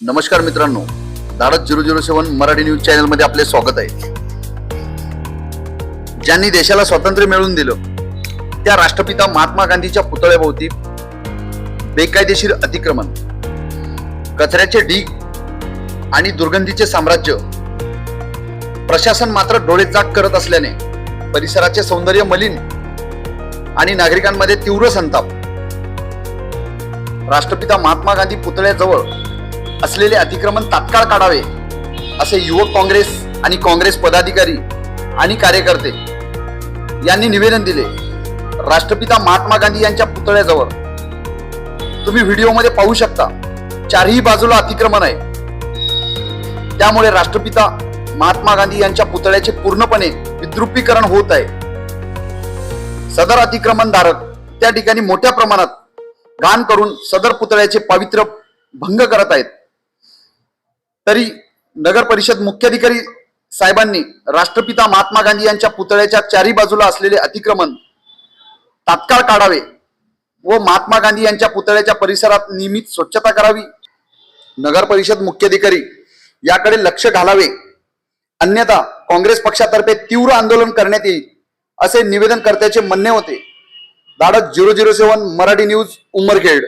नमस्कार मित्रांनो. Dhadak zero zero seven Marathi news चॅनलमध्ये आपले स्वागत आहे. ज्यांनी देशाला स्वातंत्र्य मिळवून दिलं त्या राष्ट्रपिता महात्मा गांधीच्या पुतळ्याभोवती बेकायदेशीर अतिक्रमण कचऱ्याचे ढीग आणि दुर्गंधीचे साम्राज्य प्रशासन मात्र डोळेजाग करत असल्याने परिसराचे सौंदर्य मलिन आणि नागरिकांमध्ये तीव्र संताप. राष्ट्रपिता महात्मा गांधी पुतळ्याजवळ असलेले अतिक्रमण तात्काळ काढावे असे युवक काँग्रेस आणि काँग्रेस पदाधिकारी आणि कार्यकर्ते यांनी निवेदन दिले. राष्ट्रपिता महात्मा गांधी यांच्या पुतळ्याजवळ. तुम्ही व्हिडिओमध्ये पाहू शकता चारही बाजूला अतिक्रमण आहे. त्यामुळे राष्ट्रपिता महात्मा गांधी यांच्या पुतळ्याचे पूर्णपणे विद्रुपीकरण होत आहे. सदर अतिक्रमण धारक त्या ठिकाणी मोठ्या प्रमाणात घाण करून सदर पुतळ्याचे पावित्र्य भंग करत आहेत. तरी नगर परिषद मुख्याधिकारी साहेबांनी राष्ट्रपिता महात्मा गांधी यांच्या पुतळ्याच्या चारी बाजूला असलेले अतिक्रमण तात्काळ काढावे व महात्मा गांधी यांच्या पुतळ्याच्या परिसरात नियमित स्वच्छता करावी. नगर परिषद मुख्याधिकारी याकडे लक्ष घालावे. अन्यथा काँग्रेस पक्षातर्फे तीव्र आंदोलन करण्यात येईल असे निवेदनकर्त्याचे म्हणणे होते. Dhadak zero zero seven Marathi news Umarkhed.